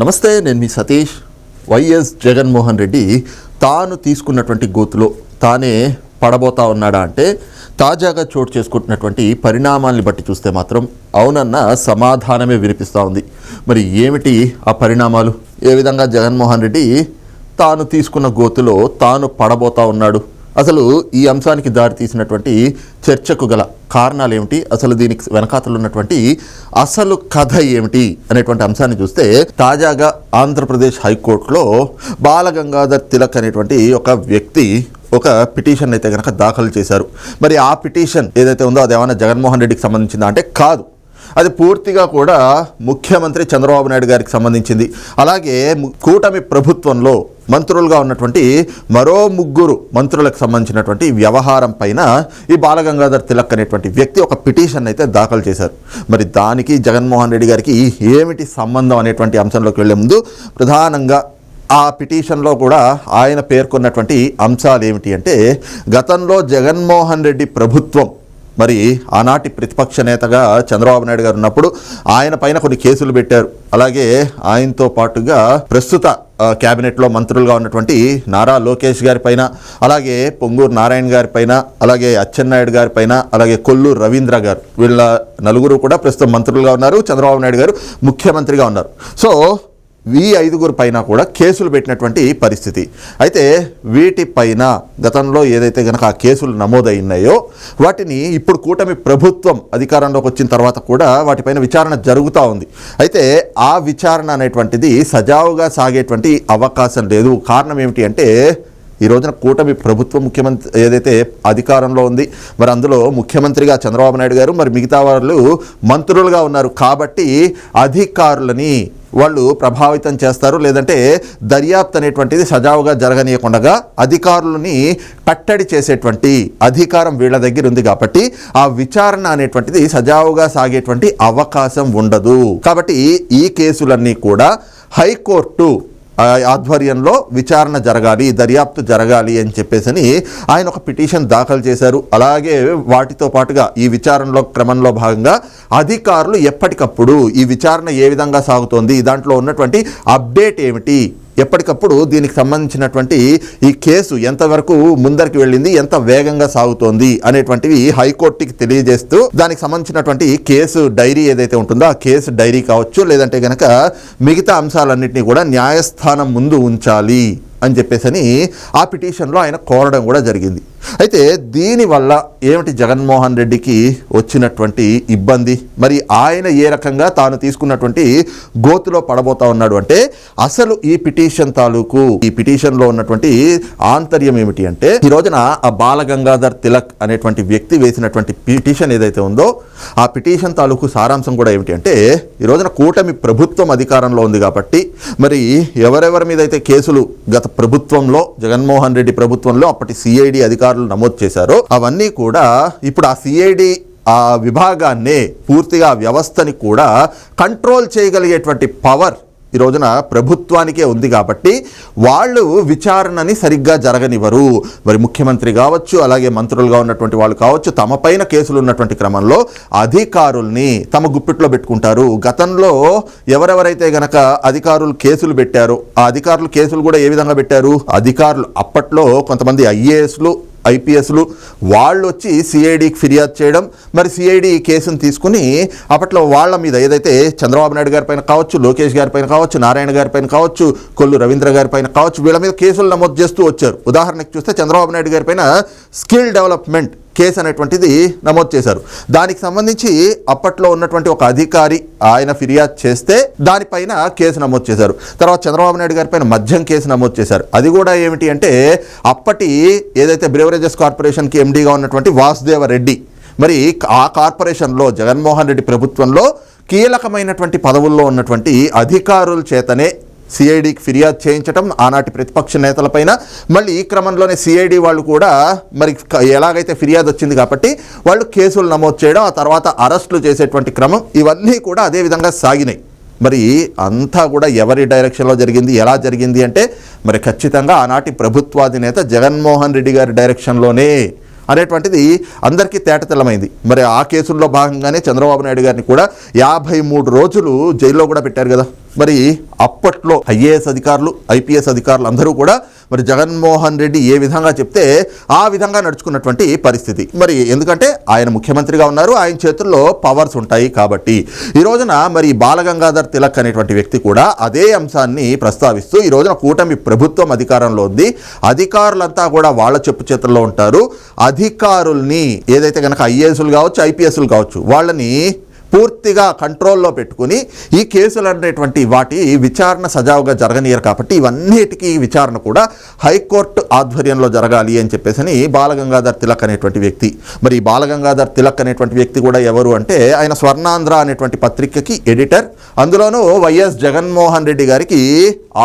నమస్తే నేను మీ సతీష్. వైఎస్ జగన్మోహన్ రెడ్డి తాను తీసుకున్నటువంటి గోతులో తానే పడబోతా ఉన్నాడా అంటే తాజాగా చోటు చేసుకుంటున్నటువంటి పరిణామాల్ని బట్టి చూస్తే మాత్రం అవునన్న సమాధానమే వినిపిస్తూ ఉంది. మరి ఏమిటి ఆ పరిణామాలు? ఏ విధంగా జగన్మోహన్ రెడ్డి తాను తీసుకున్న గోతులో తాను పడబోతా ఉన్నాడు? అసలు ఈ అంశానికి దారి తీసినటువంటి చర్చకు గల కారణాలు ఏమిటి? అసలు దీనికి వెనకాతలు ఉన్నటువంటి అసలు కథ ఏమిటి? అనేటువంటి అంశాన్ని చూస్తే తాజాగా ఆంధ్రప్రదేశ్ హైకోర్టులో బాలగంగాధర్ తిలక్ అనేటువంటి ఒక వ్యక్తి ఒక పిటిషన్ అయితే కనుక దాఖలు చేశారు. మరి ఆ పిటిషన్ ఏదైతే ఉందో అది ఏమైనా జగన్మోహన్ రెడ్డికి సంబంధించిందా అంటే కాదు. అది పూర్తిగా కూడా ముఖ్యమంత్రి చంద్రబాబు నాయుడు గారికి సంబంధించింది. అలాగే కూటమి ప్రభుత్వంలో మంత్రులుగా ఉన్నటువంటి మరో ముగ్గురు మంత్రులకు సంబంధించినటువంటి వ్యవహారం పైన ఈ బాలగంగాధర్ తిలక్ అనేటువంటి వ్యక్తి ఒక పిటిషన్ అయితే దాఖలు చేశారు. మరి దానికి జగన్మోహన్ రెడ్డి గారికి ఏమిటి సంబంధం అనేటువంటి అంశంలోకి వెళ్ళే ముందు ప్రధానంగా ఆ పిటిషన్లో కూడా ఆయన పేర్కొన్నటువంటి అంశాలు ఏమిటి అంటే గతంలో జగన్మోహన్ రెడ్డి ప్రభుత్వం మరి ఆనాటి ప్రతిపక్ష నేతగా చంద్రబాబు నాయుడు గారు ఉన్నప్పుడు ఆయన పైన కొన్ని కేసులు పెట్టారు. అలాగే ఆయనతో పాటుగా ప్రస్తుత క్యాబినెట్లో మంత్రులుగా ఉన్నటువంటి నారా లోకేష్ గారి పైన అలాగే పొంగూరు నారాయణ గారి పైన అలాగే అచ్చెన్నాయుడు గారి పైన అలాగే కొల్లూరు రవీంద్ర గారు వీళ్ళ నలుగురు కూడా ప్రస్తుతం మంత్రులుగా ఉన్నారు. చంద్రబాబు నాయుడు గారు ముఖ్యమంత్రిగా ఉన్నారు. సో ఈ ఐదుగురు పైన కూడా కేసులు పెట్టినటువంటి పరిస్థితి. అయితే వీటిపైన గతంలో ఏదైతే గనక ఆ కేసులు నమోదైనాయో వాటిని ఇప్పుడు కూటమి ప్రభుత్వం అధికారంలోకి వచ్చిన తర్వాత కూడా వాటిపైన విచారణ జరుగుతూ ఉంది. అయితే ఆ విచారణ అనేటువంటిది సజావుగా సాగేటువంటి అవకాశం లేదు. కారణం ఏమిటి అంటే ఈ రోజున కూటమి ప్రభుత్వ ముఖ్యమంత్రి ఏదైతే అధికారంలో ఉంది మరి అందులో ముఖ్యమంత్రిగా చంద్రబాబు నాయుడు గారు మరి మిగతా వాళ్ళు మంత్రులుగా ఉన్నారు. కాబట్టి అధికారులని వాళ్ళు ప్రభావితం చేస్తారు లేదంటే దర్యాప్తు అనేటువంటిది సజావుగా జరగనీయకుండా అధికారులని కట్టడి చేసేటువంటి అధికారం వీళ్ళ దగ్గర ఉంది కాబట్టి ఆ విచారణ అనేటువంటిది సజావుగా సాగేటువంటి అవకాశం ఉండదు. కాబట్టి ఈ కేసులన్నీ కూడా హైకోర్టు ఆధ్వర్యంలో విచారణ జరగాలి దర్యాప్తు జరగాలి అని చెప్పేసి ఆయన ఒక పిటిషన్ దాఖలు చేశారు. అలాగే వాటితో పాటుగా ఈ విచారణలో క్రమంలో భాగంగా అధికారులు ఎప్పటికప్పుడు ఈ విచారణ ఏ విధంగా సాగుతోంది దాంట్లో ఉన్నటువంటి అప్డేట్ ఏమిటి ఎప్పటికప్పుడు దీనికి సంబంధించినటువంటి ఈ కేసు ఎంతవరకు ముందరికి వెళ్ళింది ఎంత వేగంగా సాగుతోంది అనేటువంటివి హైకోర్టుకి తెలియజేస్తూ దానికి సంబంధించినటువంటి కేసు డైరీ ఏదైతే ఉంటుందో ఆ కేసు డైరీ కావచ్చు లేదంటే గనక మిగతా అంశాలన్నింటినీ కూడా న్యాయస్థానం ముందు ఉంచాలి. అని చెప్పేసి ఆ పిటిషన్లో ఆయన కోరడం కూడా జరిగింది. అయితే దీనివల్ల ఏమిటి జగన్మోహన్ రెడ్డికి వచ్చినటువంటి ఇబ్బంది? మరి ఆయన ఏ రకంగా తాను తీసుకున్నటువంటి గోతులో పడబోతా ఉన్నాడు అంటే అసలు ఈ పిటిషన్ తాలూకు ఈ పిటిషన్లో ఉన్నటువంటి ఆంతర్యం ఏమిటి అంటే ఈ రోజున ఆ బాలగంగాధర్ తిలక్ అనేటువంటి వ్యక్తి వేసినటువంటి పిటిషన్ ఏదైతే ఉందో ఆ పిటిషన్ తాలూకు సారాంశం కూడా ఏమిటి అంటే ఈ రోజున కూటమి ప్రభుత్వం అధికారంలో ఉంది కాబట్టి మరి ఎవరెవరి మీద అయితే కేసులు గత ప్రభుత్వంలో జగన్మోహన్ రెడ్డి ప్రభుత్వంలో అప్పటి సిఐడి అధికారులు నమోదు చేశారో. అవన్నీ కూడా ఇప్పుడు ఆ సిఐడి ఆ విభాగాన్నే పూర్తిగా వ్యవస్థని కూడా కంట్రోల్ చేయగలిగేటువంటి పవర్ ఈ రోజున ప్రభుత్వానికే ఉంది కాబట్టి వాళ్ళు విచారణని సరిగ్గా జరగనివ్వరు. మరి ముఖ్యమంత్రి కావచ్చు అలాగే మంత్రులుగా ఉన్నటువంటి వాళ్ళు కావచ్చు తమ పైన కేసులు ఉన్నటువంటి క్రమంలో అధికారుల్ని తమ గుప్పిట్లో పెట్టుకుంటారు. గతంలో ఎవరెవరైతే గనక అధికారులు కేసులు పెట్టారో ఆ అధికారులు కేసులు కూడా ఏ విధంగా పెట్టారు? అధికారులు అప్పట్లో కొంతమంది ఐఏఎస్లు ఐపీఎస్లు వాళ్ళు వచ్చి సిఐడికి ఫిర్యాదు చేయడం మరి సిఐడి ఈ కేసును తీసుకుని అప్పట్లో వాళ్ళ మీద ఏదైతే చంద్రబాబు నాయుడు గారి పైన కావచ్చు లోకేష్ గారి పైన కావచ్చు నారాయణ గారి పైన కావచ్చు కొల్లు రవీంద్ర గారి పైన కావచ్చు వీళ్ళ మీద కేసులు నమోదు చేస్తూ వచ్చారు. ఉదాహరణకు చూస్తే చంద్రబాబు నాయుడు గారి పైన స్కిల్ డెవలప్మెంట్ కేసు అనేటువంటిది నమోదు చేశారు. దానికి సంబంధించి అప్పట్లో ఉన్నటువంటి ఒక అధికారి ఆయన ఫిర్యాదు చేస్తే దానిపైన కేసు నమోదు చేశారు. తర్వాత చంద్రబాబు నాయుడు గారి పైన మద్యం కేసు నమోదు చేశారు. అది కూడా ఏమిటి అంటే అప్పటి ఏదైతే బ్రేవరేజెస్ కార్పొరేషన్కి ఎండీగా ఉన్నటువంటి వాసుదేవ రెడ్డి మరి ఆ కార్పొరేషన్లో జగన్మోహన్ రెడ్డి ప్రభుత్వంలో కీలకమైనటువంటి పదవుల్లో ఉన్నటువంటి అధికారుల చేతనే సిఐడికి ఫిర్యాదు చేయించడం ఆనాటి ప్రతిపక్ష నేతలపైన. మళ్ళీ ఈ క్రమంలోనే సిఐడి వాళ్ళు కూడా మరి ఎలాగైతే ఫిర్యాదు వచ్చింది కాబట్టి వాళ్ళు కేసులు నమోదు చేయడం ఆ తర్వాత అరెస్టులు చేసేటువంటి క్రమం ఇవన్నీ కూడా అదే విధంగా సాగినాయి. మరి అంతా కూడా ఎవరి డైరెక్షన్లో జరిగింది ఎలా జరిగింది అంటే మరి ఖచ్చితంగా ఆనాటి ప్రభుత్వాధినేత జగన్మోహన్ రెడ్డి గారి డైరెక్షన్లోనే అనేటువంటిది అందరికీ తేటతెల్లమైంది. మరి ఆ కేసుల్లో భాగంగానే చంద్రబాబు నాయుడు గారిని కూడా యాభై మూడు రోజులు జైల్లో కూడా పెట్టారు కదా. మరి అప్పట్లో ఐఏఎస్ అధికారులు ఐపీఎస్ అధికారులు అందరూ కూడా మరి జగన్మోహన్ రెడ్డి ఏ విధంగా చెప్తే ఆ విధంగా నడుచుకున్నటువంటి పరిస్థితి. మరి ఎందుకంటే ఆయన ముఖ్యమంత్రిగా ఉన్నారు ఆయన చేతుల్లో పవర్స్ ఉంటాయి కాబట్టి. ఈ రోజున మరి బాలగంగాధర్ తిలక్ అనేటువంటి వ్యక్తి కూడా అదే అంశాన్ని ప్రస్తావిస్తూ ఈ రోజున కూటమి ప్రభుత్వం అధికారంలో ఉంది. అధికారులంతా కూడా వాళ్ళ చెప్పు చేతుల్లో ఉంటారు. అధికారుల్ని ఏదైతే కనుక ఐఏఎస్లు కావచ్చు ఐపీఎస్లు కావచ్చు వాళ్ళని పూర్తిగా కంట్రోల్లో పెట్టుకుని ఈ కేసులు అనేటువంటి వాటి విచారణ సజావుగా జరగనీయరు కాబట్టి ఇవన్నిటికీ విచారణ కూడా హైకోర్టు ఆధ్వర్యంలో జరగాలి అని చెప్పేసి బాలగంగాధర్ తిలక్ అనేటువంటి వ్యక్తి. మరి ఈ బాలగంగాధర్ తిలక్ అనేటువంటి వ్యక్తి కూడా ఎవరు అంటే ఆయన స్వర్ణాంధ్ర అనేటువంటి పత్రికకి ఎడిటర్. అందులోనూ వైఎస్ జగన్మోహన్ రెడ్డి గారికి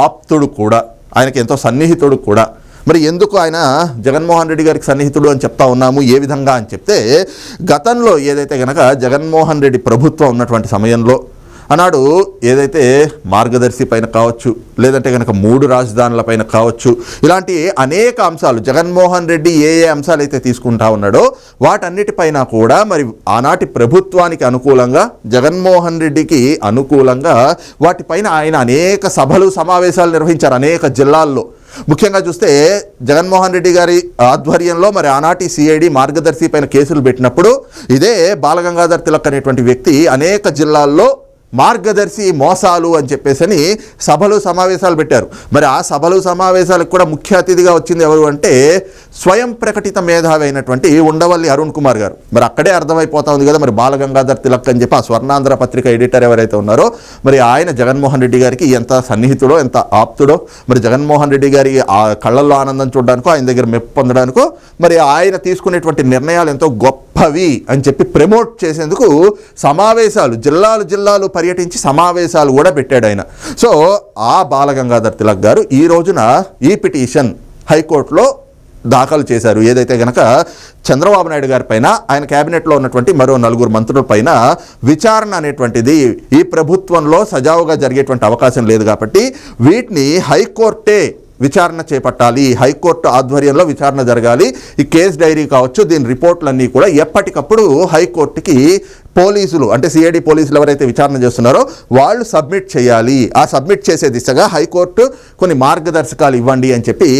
ఆప్తుడు కూడా. ఆయనకి ఎంతో సన్నిహితుడు కూడా. మరి ఎందుకు ఆయన జగన్మోహన్ రెడ్డి గారికి సన్నిహితుడు అని చెప్తా ఉన్నాము? ఏ విధంగా అని చెప్తే గతంలో ఏదైతే గనక జగన్మోహన్ రెడ్డి ప్రభుత్వం ఉన్నటువంటి సమయంలో అన్నాడు ఏదైతే మార్గదర్శి పైన కావచ్చు లేదంటే కనుక మూడు రాజధానుల పైన కావచ్చు ఇలాంటి అనేక అంశాలు జగన్మోహన్ రెడ్డి ఏ ఏ అంశాలు అయితే తీసుకుంటా ఉన్నాడో వాటన్నిటిపైన కూడా మరి ఆనాటి ప్రభుత్వానికి అనుకూలంగా జగన్మోహన్ రెడ్డికి అనుకూలంగా వాటిపైన ఆయన అనేక సభలు సమావేశాలు నిర్వహించారు అనేక జిల్లాల్లో. ముఖ్యంగా చూస్తే జగన్మోహన్ రెడ్డి గారి ఆధ్వర్యంలో మరి ఆనాటి సిఐడి మార్గదర్శి పైన కేసులు పెట్టినప్పుడు ఇదే బాలగంగాధర్ తిలక్ అనేటువంటి వ్యక్తి అనేక జిల్లాల్లో మార్గదర్శి మోసాలు అని చెప్పేసి సభలు సమావేశాలు పెట్టారు. మరి ఆ సభలు సమావేశాలకు కూడా ముఖ్య అతిథిగా వచ్చింది ఎవరు అంటే స్వయం ప్రకటిత మేధావి అయినటువంటి ఉండవల్లి అరుణ్ కుమార్ గారు. మరి అక్కడే అర్థమైపోతా ఉంది కదా మరి బాలగంగాధర్ తిలక్ అని చెప్పి ఆ స్వర్ణాంధ్ర పత్రిక ఎడిటర్ ఎవరైతే ఉన్నారో మరి ఆయన జగన్మోహన్ రెడ్డి గారికి ఎంత సన్నిహితుడో ఎంత ఆప్తుడో మరి జగన్మోహన్ రెడ్డి గారి ఆ కళ్ళల్లో ఆనందం చూడడానికో ఆయన దగ్గర మెప్పు పొందడానికో మరి ఆయన తీసుకునేటువంటి నిర్ణయాలు ఎంతో గొప్పవి అని చెప్పి ప్రమోట్ చేసేందుకు సమావేశాలు జిల్లాలు జిల్లాలు పర్యటించి సమావేశాలు కూడా పెట్టాడు ఆయన. సో ఆ బాలగంగాధర్ తిలక్ గారు ఈ రోజున ఈ పిటిషన్ హైకోర్టులో దాఖలు చేశారు. ఏదైతే గనక చంద్రబాబు నాయుడు గారి పైన ఆయన కేబినెట్లో ఉన్నటువంటి మరో నలుగురు మంత్రుల పైన విచారణ అనేటువంటిది ఈ ప్రభుత్వంలో సజావుగా జరిగేటువంటి అవకాశం లేదు కాబట్టి వీటిని హైకోర్టే విచారణ చేపట్టాలి. హైకోర్టు ఆధ్వర్యంలో విచారణ జరగాలి. ఈ కేస్ డైరీ కావచ్చు దీని రిపోర్ట్లన్నీ కూడా ఎప్పటికప్పుడు హైకోర్టుకి పోలీసులు అంటే సిఐడి పోలీసులు ఎవరైతే విచారణ చేస్తున్నారో వాళ్ళు సబ్మిట్ చేయాలి. ఆ సబ్మిట్ చేసే దిశగా హైకోర్టు కొన్ని మార్గదర్శకాలు ఇవ్వండి అని చెప్పి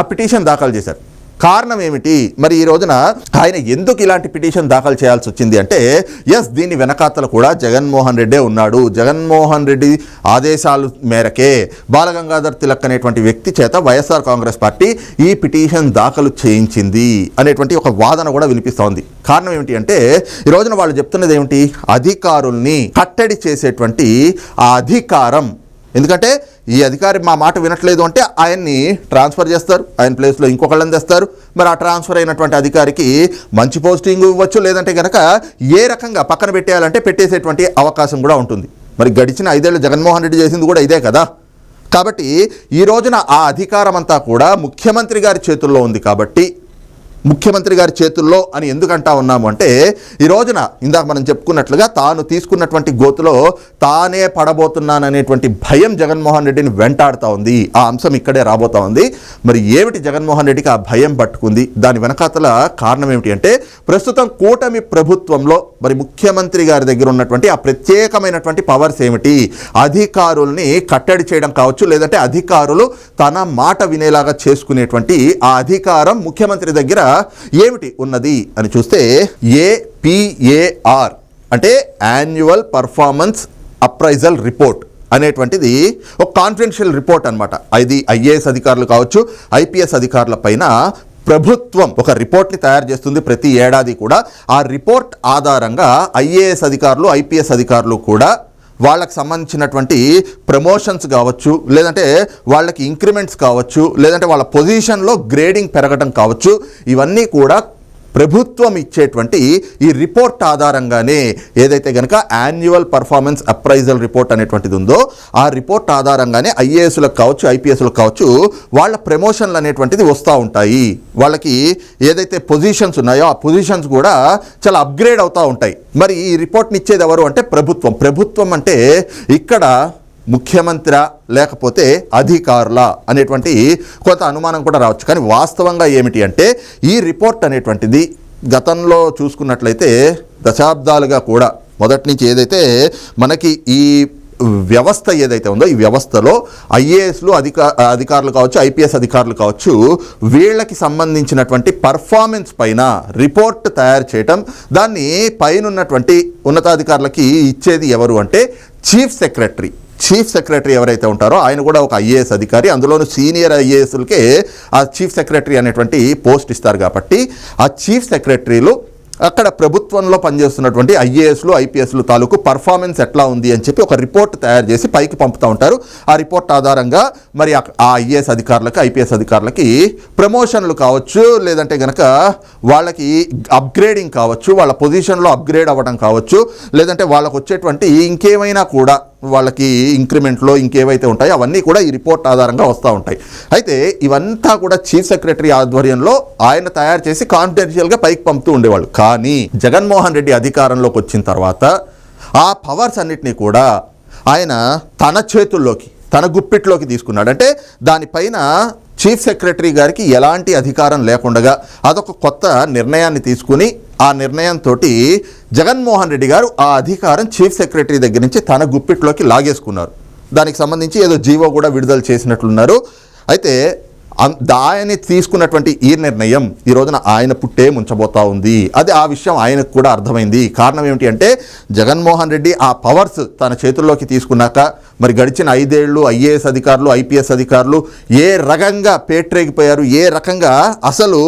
ఆ పిటిషన్ దాఖలు చేశారు. కారణం ఏమిటి? మరి ఈ రోజున ఆయన ఎందుకు ఇలాంటి పిటిషన్ దాఖలు చేయాల్సి వచ్చింది అంటే ఎస్ దీని వెనకాతల కూడా జగన్మోహన్ రెడ్డే ఉన్నాడు. జగన్మోహన్ రెడ్డి ఆదేశాలు మేరకే బాలగంగాధర్ తిలక్ అనేటువంటి వ్యక్తి చేత వైఎస్ఆర్ కాంగ్రెస్ పార్టీ ఈ పిటిషన్ దాఖలు చేయించింది అనేటువంటి ఒక వాదన కూడా వినిపిస్తోంది. కారణం ఏమిటి అంటే ఈ రోజున వాళ్ళు చెప్తున్నది ఏమిటి? అధికారుల్ని కట్టడి చేసేటువంటి ఆ అధికారం ఎందుకంటే ఈ అధికారి మా మాట వినట్లేదు అంటే ఆయన్ని ట్రాన్స్ఫర్ చేస్తారు. ఆయన ప్లేస్లో ఇంకొకళ్ళని తెస్తారు మరి ఆ ట్రాన్స్ఫర్ అయినటువంటి అధికారికి మంచి పోస్టింగ్ ఇవ్వచ్చు లేదంటే కనుక ఏ రకంగా పక్కన పెట్టేయాలంటే పెట్టేసేటువంటి అవకాశం కూడా ఉంటుంది. మరి గడిచిన ఐదేళ్ళు జగన్మోహన్ రెడ్డి చేసింది కూడా ఇదే కదా. కాబట్టి ఈ రోజున ఆ అధికారం అంతా కూడా ముఖ్యమంత్రి గారి చేతుల్లో ఉంది కాబట్టి ముఖ్యమంత్రి గారి చేతుల్లో అని ఎందుకు అంటా ఉన్నాము అంటే ఈ రోజున ఇందాక మనం చెప్పుకున్నట్లుగా తాను తీసుకున్నటువంటి గోతులో తానే పడబోతున్నాననేటువంటి భయం జగన్మోహన్ రెడ్డిని వెంటాడుతూ ఉంది. ఆ అంశం ఇక్కడే రాబోతా ఉంది. మరి ఏమిటి జగన్మోహన్ రెడ్డికి ఆ భయం పట్టుకుంది? దాని వెనకాతల కారణం ఏమిటి అంటే ప్రస్తుతం కూటమి ప్రభుత్వంలో మరి ముఖ్యమంత్రి గారి దగ్గర ఉన్నటువంటి ఆ ప్రత్యేకమైనటువంటి పవర్స్ ఏమిటి? అధికారుల్ని కట్టడి చేయడం కావచ్చు లేదంటే అధికారులు తన మాట వినేలాగా చేసుకునేటువంటి ఆ అధికారం ముఖ్యమంత్రి దగ్గర ఏమిటి ఉన్నది అని చూస్తే ఏపీఏఆర్ అంటే యాన్యువల్ పర్ఫార్మెన్స్ అప్రైజల్ రిపోర్ట్ అనేటువంటిది ఒక కాన్ఫిడెన్షియల్ రిపోర్ట్ అనమాట ఇది ఐఏఎస్ అధికారులు కావచ్చు ఐపీఎస్ అధికారుల పైన ప్రభుత్వం ఒక రిపోర్ట్ని తయారు చేస్తుంది ప్రతి ఏడాది కూడా. ఆ రిపోర్ట్ ఆధారంగా ఐఏఎస్ అధికారులు ఐపీఎస్ అధికారులు కూడా వాళ్ళకి సంబంధించినటువంటి ప్రమోషన్స్ కావచ్చు లేదంటే వాళ్ళకి ఇంక్రిమెంట్స్ కావచ్చు లేదంటే వాళ్ళ పొజిషన్లో గ్రేడింగ్ పెరగడం కావచ్చు ఇవన్నీ కూడా ప్రభుత్వం ఇచ్చేటువంటి ఈ రిపోర్ట్ ఆధారంగానే ఏదైతే కనుక యాన్యువల్ పర్ఫార్మెన్స్ అప్రైజల్ రిపోర్ట్ అనేటువంటిది ఉందో ఆ రిపోర్ట్ ఆధారంగానే ఐఏఎస్లకు కావచ్చు ఐపీఎస్లకు కావచ్చు వాళ్ళ ప్రమోషన్లు అనేటువంటిది వస్తూ ఉంటాయి. వాళ్ళకి ఏదైతే పొజిషన్స్ ఉన్నాయో ఆ పొజిషన్స్ కూడా చాలా అప్గ్రేడ్ అవుతూ ఉంటాయి. మరి ఈ రిపోర్ట్ని ఇచ్చేది ఎవరు అంటే ప్రభుత్వం. ప్రభుత్వం అంటే ఇక్కడ ముఖ్యమంత్రి లేకపోతే అధికారుల అనేటువంటి కొంత అనుమానం కూడా రావచ్చు. కానీ వాస్తవంగా ఏమిటి అంటే ఈ రిపోర్ట్ అనేటువంటిది గతంలో చూసుకున్నట్లయితే దశాబ్దాలుగా కూడా మొదటి నుంచి ఏదైతే మనకి ఈ వ్యవస్థ ఏదైతే ఉందో ఈ వ్యవస్థలో ఐఏఎస్లు అధికా అధికారులు కావచ్చు ఐపీఎస్ అధికారులు కావచ్చు వీళ్ళకి సంబంధించినటువంటి పర్ఫార్మెన్స్ పైన రిపోర్ట్ తయారు చేయటం దాన్ని పైన ఉన్నటువంటి ఉన్నతాధికారులకి ఇచ్చేది ఎవరు అంటే చీఫ్ సెక్రటరీ. చీఫ్ సెక్రటరీ ఎవరైతే ఉంటారో ఆయన కూడా ఒక ఐఏఎస్ అధికారి. అందులోనూ సీనియర్ ఐఏఎస్లకే ఆ చీఫ్ సెక్రటరీ అనేటువంటి పోస్ట్ ఇస్తారు కాబట్టి ఆ చీఫ్ సెక్రటరీలు అక్కడ ప్రభుత్వంలో పనిచేస్తున్నటువంటి ఐఏఎస్లు ఐపీఎస్లు తాలూకు పర్ఫార్మెన్స్ ఎట్లా ఉంది అని చెప్పి ఒక రిపోర్ట్ తయారు చేసి పైకి పంపుతూ ఉంటారు. ఆ రిపోర్ట్ ఆధారంగా మరి ఆ- ఐఏఎస్ అధికారులకి ఐపీఎస్ అధికారులకి ప్రమోషన్లు కావచ్చు లేదంటే గనక వాళ్ళకి అప్గ్రేడింగ్ కావచ్చు వాళ్ళ పొజిషన్లో అప్గ్రేడ్ అవ్వడం కావచ్చు లేదంటే వాళ్ళకు వచ్చేటువంటి ఇంకేమైనా కూడా వాళ్ళకి ఇంక్రిమెంట్లో ఇంకేవైతే ఉంటాయో అవన్నీ కూడా ఈ రిపోర్ట్ ఆధారంగా వస్తూ ఉంటాయి. అయితే ఇవంతా కూడా చీఫ్ సెక్రటరీ ఆధ్వర్యంలో ఆయన తయారు చేసి కాన్ఫిడెన్షియల్గా పైకి పంపుతూ ఉండేవాళ్ళు. కానీ జగన్మోహన్ రెడ్డి అధికారంలోకి వచ్చిన తర్వాత ఆ పవర్స్ అన్నిటినీ కూడా ఆయన తన చేతుల్లోకి తన గుప్పిట్లోకి తీసుకున్నాడు. అంటే దానిపైన చీఫ్ సెక్రటరీ గారికి ఎలాంటి అధికారం లేకుండగా అదొక కొత్త నిర్ణయాన్ని తీసుకుని ఆ నిర్ణయంతో జగన్మోహన్ రెడ్డి గారు ఆ అధికారం చీఫ్ సెక్రటరీ దగ్గర నుంచి తన గుప్పిట్లోకి లాగేసుకున్నారు. దానికి సంబంధించి ఏదో జీవో కూడా విడుదల చేసినట్లున్నారు. అయితే ఆయన్ని ఆయన తీసుకున్నటువంటి ఈ నిర్ణయం ఈ రోజున ఆయన పుట్టే ముంచబోతా ఉంది. అది ఆ విషయం ఆయనకు కూడా అర్థమైంది. కారణం ఏమిటి అంటే జగన్మోహన్ రెడ్డి ఆ పవర్స్ తన చేతుల్లోకి తీసుకున్నాక మరి గడిచిన ఐదేళ్ళు ఐఏఎస్ అధికారులు ఐపీఎస్ అధికారులు ఏ రకంగా పేట్రేగిపోయారు ఏ రకంగా అసలు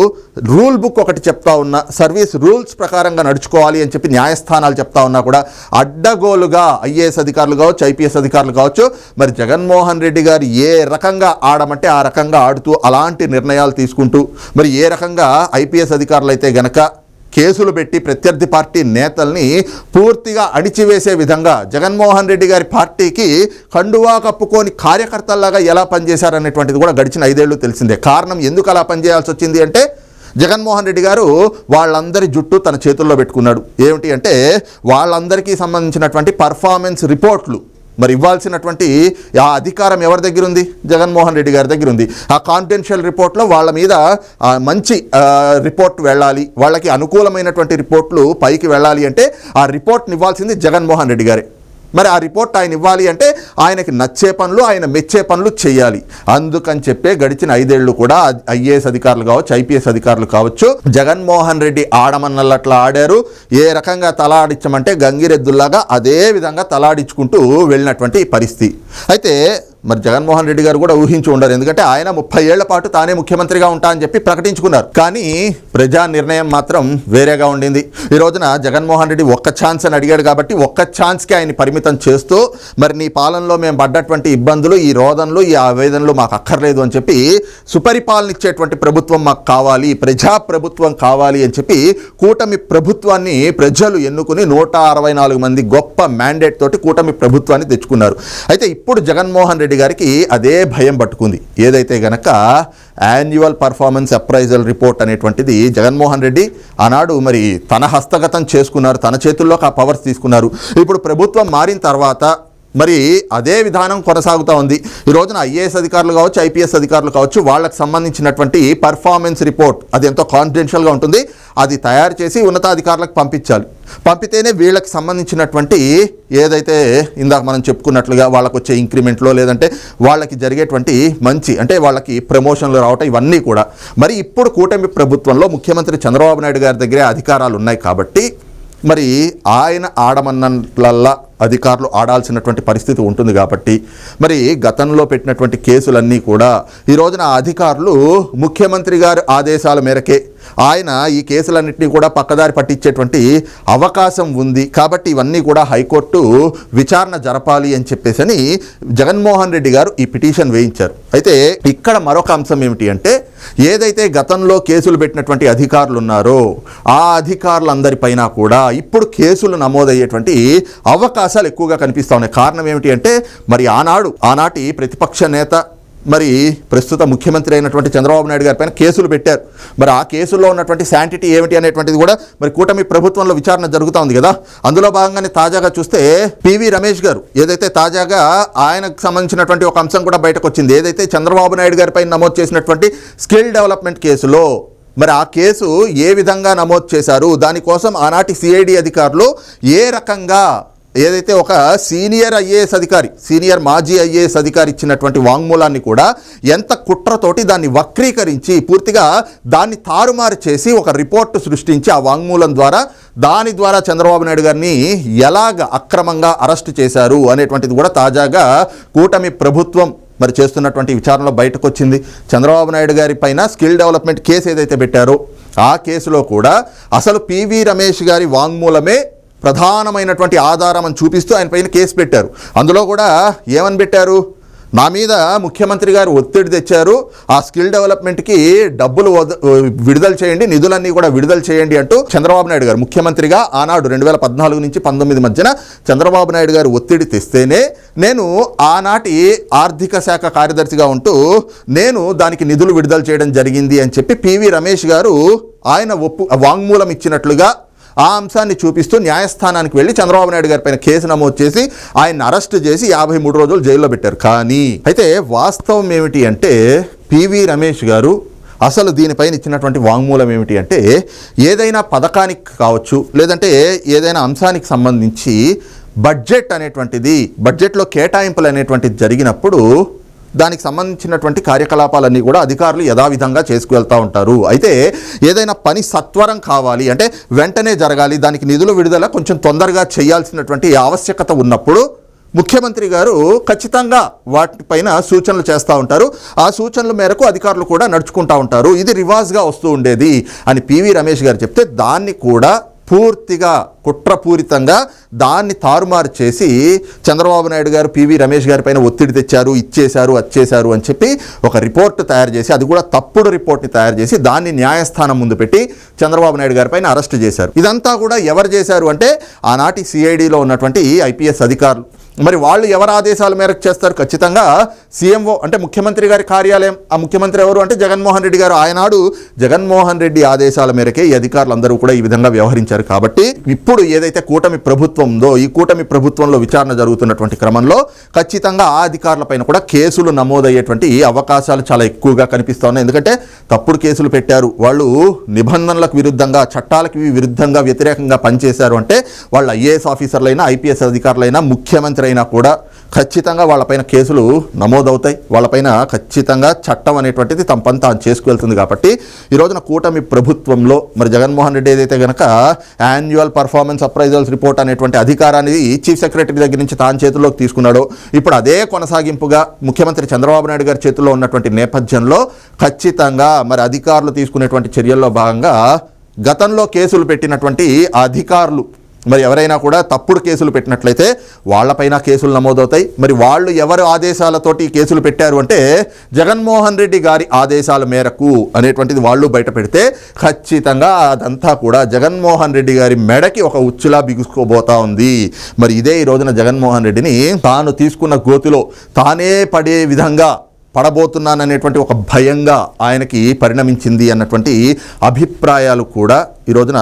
రూల్ బుక్ ఒకటి చెప్తా ఉన్నా సర్వీస్ రూల్స్ ప్రకారంగా నడుచుకోవాలి అని చెప్పి న్యాయస్థానాలు చెప్తా ఉన్నా కూడా అడ్డగోలుగా ఐఏఎస్ అధికారులు కావచ్చు ఐపీఎస్ అధికారులు కావచ్చు మరి జగన్మోహన్ రెడ్డి గారు ఏ రకంగా ఆడమంటే ఆ రకంగా ఆడుతూ అలాంటి నిర్ణయాలు తీసుకుంటూ మరి ఏ రకంగా ఐపీఎస్ అధికారులు అయితే గనక కేసులు పెట్టి ప్రత్యర్థి పార్టీ నేతల్ని పూర్తిగా అణిచివేసే విధంగా జగన్మోహన్ రెడ్డి గారి పార్టీకి కండువా కప్పుకొని కార్యకర్తల్లాగా ఎలా పనిచేశారనేటువంటిది కూడా గడిచిన ఐదేళ్ళు తెలిసిందే. కారణం ఎందుకు అలా పనిచేయాల్సి వచ్చింది అంటే జగన్మోహన్ రెడ్డి గారు వాళ్ళందరి జుట్టు తన చేతుల్లో పెట్టుకున్నాడు. ఏమిటి అంటే వాళ్ళందరికీ సంబంధించినటువంటి పర్ఫార్మెన్స్ రిపోర్ట్లు మరి ఇవ్వాల్సినటువంటి ఆ అధికారం ఎవరి దగ్గర ఉంది? జగన్మోహన్ రెడ్డి గారి దగ్గర ఉంది. ఆ కాన్ఫిడెన్షియల్ రిపోర్ట్లో వాళ్ళ మీద మంచి రిపోర్ట్ వెళ్ళాలి. వాళ్ళకి అనుకూలమైనటువంటి రిపోర్ట్లు పైకి వెళ్ళాలి అంటే ఆ రిపోర్ట్ని ఇవ్వాల్సింది జగన్మోహన్ రెడ్డి గారే. మరి ఆ రిపోర్ట్ ఆయన ఇవ్వాలి అంటే ఆయనకి నచ్చే పనులు ఆయన మెచ్చే పనులు చేయాలి. అందుకని చెప్పే గడిచిన ఐదేళ్ళు కూడా ఐఏఎస్ అధికారులు కావచ్చు ఐపీఎస్ అధికారులు కావచ్చు జగన్మోహన్ రెడ్డి ఆడమన్నట్లా ఆడారు. ఏ రకంగా తలాడించమంటే గంగిరెద్దుల్లాగా అదే విధంగా తలాడించుకుంటూ వెళ్ళినటువంటి పరిస్థితి. అయితే మరి జగన్మోహన్ రెడ్డి గారు కూడా ఊహించి ఉండరు. ఎందుకంటే ఆయన ముప్పై ఏళ్ళ పాటు తానే ముఖ్యమంత్రిగా ఉంటా అని చెప్పి ప్రకటించుకున్నారు. కానీ ప్రజా నిర్ణయం మాత్రం వేరేగా ఉండింది. ఈ రోజున జగన్మోహన్ రెడ్డి ఒక్క ఛాన్స్ అని అడిగాడు కాబట్టి ఒక్క ఛాన్స్కి ఆయన పరిమితం చేస్తూ మరి నీ పాలనలో మేము పడ్డటువంటి ఇబ్బందులు ఈ రోదనలు ఈ ఆవేదనలు మాకు అక్కర్లేదు అని చెప్పి సుపరిపాలన ఇచ్చేటువంటి ప్రభుత్వం మాకు కావాలి ప్రజా ప్రభుత్వం కావాలి అని చెప్పి కూటమి ప్రభుత్వాన్ని ప్రజలు ఎన్నుకుని నూట అరవై నాలుగు మంది గొప్ప మ్యాండేట్ తోటి కూటమి ప్రభుత్వాన్ని తెచ్చుకున్నారు. అయితే ఇప్పుడు జగన్మోహన్ రెడ్డి గారికి అదే భయం పట్టుకుంది. ఏదైతే గనక యాన్యువల్ పర్ఫార్మెన్స్ అప్రైజల్ రిపోర్ట్ అనేటువంటిది జగన్మోహన్ రెడ్డి ఆనాడు మరి తన హస్తగతం చేసుకున్నారు తన చేతుల్లోకి ఆ పవర్స్ తీసుకున్నారు. ఇప్పుడు ప్రభుత్వం మారిన తర్వాత మరి అదే విధానం కొనసాగుతూ ఉంది. ఈ రోజున ఐఏఎస్ అధికారులు కావచ్చు ఐపీఎస్ అధికారులు కావచ్చు వాళ్ళకి సంబంధించినటువంటి పర్ఫార్మెన్స్ రిపోర్ట్ అది ఎంతో కాన్ఫిడెన్షియల్గా ఉంటుంది. అది తయారు చేసి ఉన్నతాధికారులకు పంపించాలి. పంపితేనే వీళ్ళకి సంబంధించినటువంటి ఏదైతే ఇందాక మనం చెప్పుకున్నట్లుగా వాళ్ళకు వచ్చే ఇంక్రిమెంట్లో లేదంటే వాళ్ళకి జరిగేటువంటి మంచి అంటే వాళ్ళకి ప్రమోషన్లు రావటం ఇవన్నీ కూడా. మరి ఇప్పుడు కూటమి ప్రభుత్వంలో ముఖ్యమంత్రి చంద్రబాబు నాయుడు గారి దగ్గరే అధికారాలు ఉన్నాయి కాబట్టి మరి ఆయన ఆడమన్నలల్లా అధికారులు ఆడాల్సినటువంటి పరిస్థితి ఉంటుంది కాబట్టి మరి గతంలో పెట్టినటువంటి కేసులన్నీ కూడా ఈ రోజున అధికారులు ముఖ్యమంత్రి గారి ఆదేశాల మేరకే ఆయన ఈ కేసులన్నింటినీ కూడా పక్కదారి పట్టించేటువంటి అవకాశం ఉంది కాబట్టి ఇవన్నీ కూడా హైకోర్టు విచారణ జరపాలి అని చెప్పేసి అని జగన్మోహన్ రెడ్డి గారు ఈ పిటిషన్ వేయించారు. అయితే ఇక్కడ మరొక అంశం ఏమిటి అంటే ఏదైతే గతంలో కేసులు పెట్టినటువంటి అధికారులు ఉన్నారో ఆ అధికారులందరిపైన కూడా ఇప్పుడు కేసులు నమోదయ్యేటువంటి అవకాశాలు ఎక్కువగా కనిపిస్తూ ఉన్నాయి. కారణం ఏమిటి అంటే మరి ఆనాడు ఆనాటి ప్రతిపక్ష నేత మరి ప్రస్తుత ముఖ్యమంత్రి అయినటువంటి చంద్రబాబు నాయుడు గారి పైన కేసులు పెట్టారు. మరి ఆ కేసుల్లో ఉన్నటువంటి శాంటిటీ ఏమిటి అనేటువంటిది కూడా మరి కూటమి ప్రభుత్వంలో విచారణ జరుగుతూ ఉంది కదా. అందులో భాగంగానే తాజాగా చూస్తే పివి రమేష్ గారు ఏదైతే తాజాగా ఆయనకు సంబంధించినటువంటి ఒక అంశం కూడా బయటకు వచ్చింది. ఏదైతే చంద్రబాబు నాయుడు గారిపై నమోదు చేసినటువంటి స్కిల్ డెవలప్మెంట్ కేసులో మరి ఆ కేసు ఏ విధంగా నమోదు చేశారు? దానికోసం ఆనాటి సిఐడి అధికారులు ఏ రకంగా ఏదైతే ఒక సీనియర్ ఐఏఎస్ అధికారి సీనియర్ మాజీ ఐఏఎస్ అధికారి ఇచ్చినటువంటి వాంగ్మూలాన్ని కూడా ఎంత కుట్రతోటి దాన్ని వక్రీకరించి పూర్తిగా దాన్ని తారుమారు చేసి ఒక రిపోర్టు సృష్టించి ఆ వాంగ్మూలం ద్వారా దాని ద్వారా చంద్రబాబు నాయుడు గారిని ఎలాగ అక్రమంగా అరెస్ట్ చేశారు అనేటువంటిది కూడా తాజాగా కూటమి ప్రభుత్వం మరి చేస్తున్నటువంటి విచారణలో బయటకు వచ్చింది చంద్రబాబు నాయుడు గారి పైన స్కిల్ డెవలప్మెంట్ కేసు ఏదైతే పెట్టారో ఆ కేసులో కూడా అసలు పివి రమేష్ గారి వాంగ్మూలమే ప్రధానమైనటువంటి ఆధారం అని చూపిస్తూ ఆయన పైన కేసు పెట్టారు. అందులో కూడా ఏమని పెట్టారు? నా మీద ముఖ్యమంత్రి గారు ఒత్తిడి తెచ్చారు. ఆ స్కిల్ డెవలప్మెంట్కి డబ్బులు విడుదల చేయండి నిధులన్నీ కూడా విడుదల చేయండి అంటూ చంద్రబాబు నాయుడు గారు ముఖ్యమంత్రిగా ఆనాడు రెండు వేల పద్నాలుగు నుంచి పంతొమ్మిది మధ్యన చంద్రబాబు నాయుడు గారు ఒత్తిడి తెస్తేనే నేను ఆనాటి ఆర్థిక శాఖ కార్యదర్శిగా ఉంటూ నేను దానికి నిధులు విడుదల చేయడం జరిగింది అని చెప్పి పివి రమేష్ గారు ఆయన ఒప్పు వాంగ్మూలం ఇచ్చినట్లుగా ఆ అంశాన్ని చూపిస్తూ న్యాయస్థానానికి వెళ్ళి చంద్రబాబు నాయుడు గారి పైన కేసు నమోదు చేసి ఆయన అరెస్ట్ చేసి యాభై మూడు రోజులు జైల్లో పెట్టారు. కానీ అయితే వాస్తవం ఏమిటి అంటే పివి రమేష్ గారు అసలు దీనిపైన ఇచ్చినటువంటి వాంగ్మూలం ఏమిటి అంటే ఏదైనా పథకానికి కావచ్చు లేదంటే ఏదైనా అంశానికి సంబంధించి బడ్జెట్ అనేటువంటిది బడ్జెట్లో కేటాయింపులు అనేటువంటిది జరిగినప్పుడు దానికి సంబంధించినటువంటి కార్యకలాపాలన్నీ కూడా అధికారులు యథావిధంగా చేసుకువెళ్తూ ఉంటారు. అయితే ఏదైనా పని సత్వరం కావాలి అంటే వెంటనే జరగాలి దానికి నిధుల విడుదల కొంచెం తొందరగా చేయాల్సినటువంటి ఆవశ్యకత ఉన్నప్పుడు ముఖ్యమంత్రి గారు ఖచ్చితంగా వాటిపైన సూచనలు చేస్తూ ఉంటారు. ఆ సూచనల మేరకు అధికారులు కూడా నడుచుకుంటూ ఉంటారు. ఇది రివాజ్గా వస్తూ ఉండేది అని పివి రమేష్ గారు చెప్తే దాన్ని కూడా పూర్తిగా కుట్రపూరితంగా దాన్ని తారుమారు చేసి చంద్రబాబు నాయుడు గారు పివి రమేష్ గారి పైన ఒత్తిడి తెచ్చారు ఇచ్చేశారు అచ్చేశారు అని చెప్పి ఒక రిపోర్ట్ తయారు చేసి అది కూడా తప్పుడు రిపోర్ట్ని తయారు చేసి దాన్ని న్యాయస్థానం ముందు పెట్టి చంద్రబాబు నాయుడు గారి పైన అరెస్ట్ చేశారు. ఇదంతా కూడా ఎవరు చేశారు అంటే ఆనాటి సిఐడిలో ఉన్నటువంటి ఐపీఎస్ అధికారులు. మరి వాళ్ళు ఎవరి ఆదేశాల మేరకు చేస్తారు? ఖచ్చితంగా సీఎంఓ అంటే ముఖ్యమంత్రి గారి కార్యాలయం. ఆ ముఖ్యమంత్రి ఎవరు అంటే జగన్మోహన్ రెడ్డి గారు. ఆయనాడు జగన్మోహన్ రెడ్డి ఆదేశాల మేరకే ఈ అధికారులందరూ కూడా ఈ విధంగా వ్యవహరించారు. కాబట్టి ఇప్పుడు ఏదైతే కూటమి ప్రభుత్వం ఉందో ఈ కూటమి ప్రభుత్వంలో విచారణ జరుగుతున్నటువంటి క్రమంలో ఖచ్చితంగా ఆ అధికారులపైన కూడా కేసులు నమోదయ్యేటువంటి అవకాశాలు చాలా ఎక్కువగా కనిపిస్తూ ఉన్నాయి ఎందుకంటే తప్పుడు కేసులు పెట్టారు. వాళ్ళు నిబంధనలకు విరుద్ధంగా చట్టాలకు విరుద్ధంగా వ్యతిరేకంగా పనిచేశారు అంటే వాళ్ళు ఐఏఎస్ ఆఫీసర్లైనా ఐపీఎస్ అధికారులైనా ముఖ్యమంత్రి ఎవరైనా కూడా ఖచ్చితంగా వాళ్ళపైన కేసులు నమోదవుతాయి. వాళ్ళపైన ఖచ్చితంగా చట్టం అనేటువంటిది తమ పని తాను చేసుకువెళ్తుంది కాబట్టి ఈ రోజున కూటమి ప్రభుత్వంలో మరి జగన్మోహన్ రెడ్డి ఏదైతే గనక యాన్యువల్ పర్ఫార్మెన్స్ అప్రైజల్స్ రిపోర్ట్ అనేటువంటి అధికారాన్ని చీఫ్ సెక్రటరీ దగ్గర నుంచి తాను చేతుల్లోకి తీసుకున్నాడో ఇప్పుడు అదే కొనసాగింపుగా ముఖ్యమంత్రి చంద్రబాబు నాయుడు గారి చేతుల్లో ఉన్నటువంటి నేపథ్యంలో ఖచ్చితంగా మరి అధికారులు తీసుకునేటువంటి చర్యల్లో భాగంగా గతంలో కేసులు పెట్టినటువంటి అధికారులు మరి ఎవరైనా కూడా తప్పుడు కేసులు పెట్టినట్లయితే వాళ్ళపైన కేసులు నమోదవుతాయి. మరి వాళ్ళు ఎవరు ఆదేశాలతోటి ఈ కేసులు పెట్టారు అంటే జగన్మోహన్ రెడ్డి గారి ఆదేశాల మేరకు అనేటువంటిది వాళ్ళు బయట పెడితే ఖచ్చితంగా అదంతా కూడా జగన్మోహన్ రెడ్డి గారి మెడకి ఒక ఉచ్చులా బిగుసుకోబోతా ఉంది. మరి ఇదే ఈ రోజున జగన్మోహన్ రెడ్డిని తాను తీసుకున్న గోతిలో తానే పడే విధంగా పడబోతున్నాననేటువంటి ఒక భయంగా ఆయనకి పరిణమించింది అన్నటువంటి అభిప్రాయాలు కూడా ఈ రోజున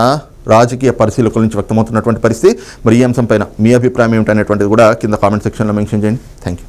రాజకీయ పరిశీలకుల నుంచి వ్యక్తమవుతున్నటువంటి పరిస్థితి. మరి ఈ అంశం పైన మీ అభిప్రాయం ఏమిటనేటువంటిది కూడా కింద కామెంట్ సెక్షన్లో మెన్షన్ చేయండి. Thank you